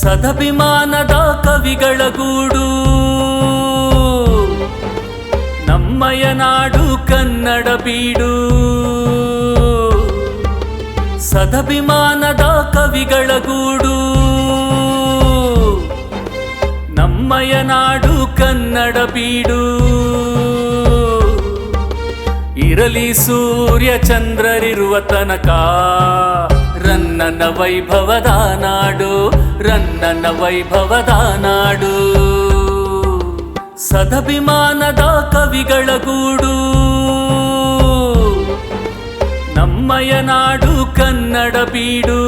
ಸದಭಿಮಾನದ ಕವಿಗಳ ಗೂಡು. ನಮ್ಮಯ ನಾಡು ಕನ್ನಡ ಬೀಡು. ಸದಭಿಮಾನದ ಕವಿಗಳ ಗೂಡು. ನಮ್ಮಯ ನಾಡು ಕನ್ನಡ ಬೀಡು. ಇರಲಿ ಸೂರ್ಯ ಚಂದ್ರರಿರುವ ತನಕ. ರನ್ನನ ವೈಭವದ ನಾಡು ರನ್ನನ ವೈಭವದ ನಾಡು ಸದಭಿಮಾನದ ಕವಿಗಳ ಗೂಡು ನಮ್ಮಯ ನಾಡು ಕನ್ನಡ ಬೀಡು.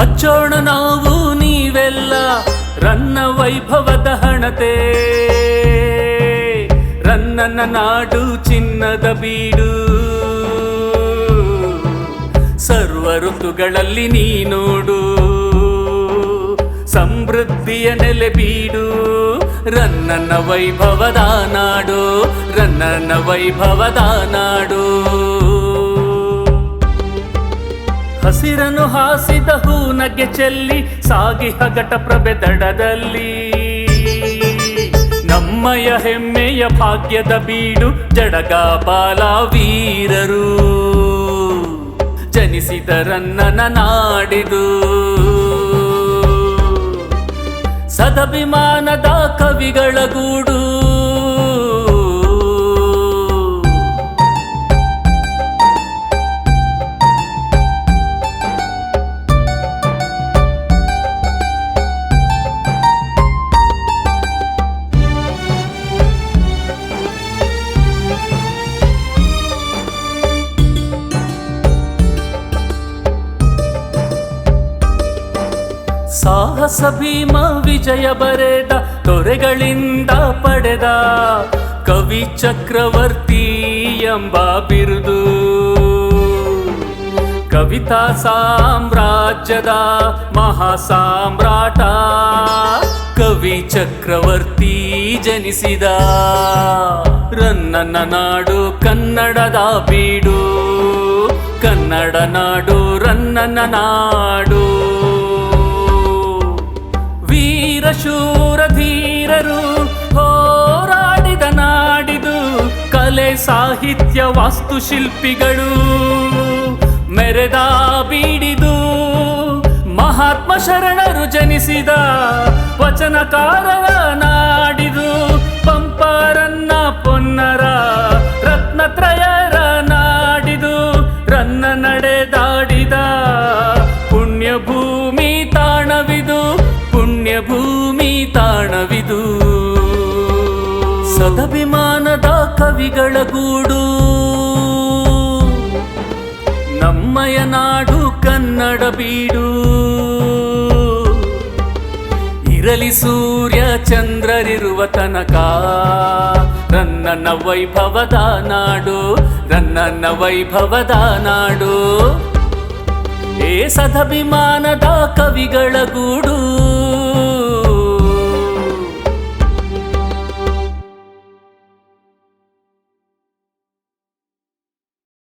ಹಚ್ಚೋಣ ನಾವು ನೀವೆಲ್ಲ ರನ್ನ ವೈಭವದ ಹಣತೆ. ರನ್ನನ ನಾಡು ಚಿನ್ನದ ಬೀಡು. ಸರ್ವ ಋತುಗಳಲ್ಲಿ ನೀ ನೋಡು. ಸಮೃದ್ಧಿಯ ನೆಲೆ ಬೀಡು. ರನ್ನನ ವೈಭವದ ನಾಡು ರನ್ನನ ವೈಭವದ ನಾಡು. ಹಸಿರನು ಹಾಸಿದ ಹೂನಗೆ ಚೆಲ್ಲಿ ಸಾಗಿ ಹಗಟ ಪ್ರಭೆ ದಡದಲ್ಲಿ ನಮ್ಮಯ ಹೆಮ್ಮೆಯ ಭಾಗ್ಯದ ಬೀಡು ಜಡಗ ಬಾಲ ವೀರರು ಜನಿಸಿದ ರನ್ನನ ನಾಡಿದು. ಸದಭಿಮಾನದ ಕವಿಗಳ ಗೂಡು ಸಾಹಸ ಭೀಮ ವಿಜಯ ಬರೆದ ತೊರೆಗಳಿಂದ ಪಡೆದ ಕವಿ ಚಕ್ರವರ್ತಿ ಎಂಬ ಬಿರುದು. ಕವಿತಾ ಸಾಮ್ರಾಜ್ಯದ ಮಹಾ ಸಾಮ್ರಾಟ, ಕವಿ ಚಕ್ರವರ್ತಿ ಜನಿಸಿದ. ರನ್ನನ ನಾಡು ಕನ್ನಡದ ಬೀಡು, ಕನ್ನಡ ನಾಡು ರನ್ನನ ನಾಡು. ಶೂರ ಧೀರರು ಹೋರಾಡಿದ ನಾಡಿದು ಕಲೆ ಸಾಹಿತ್ಯ ವಾಸ್ತುಶಿಲ್ಪಿಗಳು ಮೆರೆದ ಬೀಡಿದು ಮಹಾತ್ಮ ಶರಣರು ಜನಿಸಿದ ವಚನಕಾರರ ನಾಡಿದು. ಸದಭಿಮಾನದ ಕವಿಗಳ ಗೂಡು. ನಮ್ಮಯ ನಾಡು ಕನ್ನಡ ಬೀಡು. ಇರಲಿ ಸೂರ್ಯ ಚಂದ್ರರಿರುವ ತನಕ. ನನ್ನ ವೈಭವದ ನಾಡು ನನ್ನ ವೈಭವದ ನಾಡು. ಏ ಸದಭಿಮಾನದ ಕವಿಗಳ ಗೂಡು.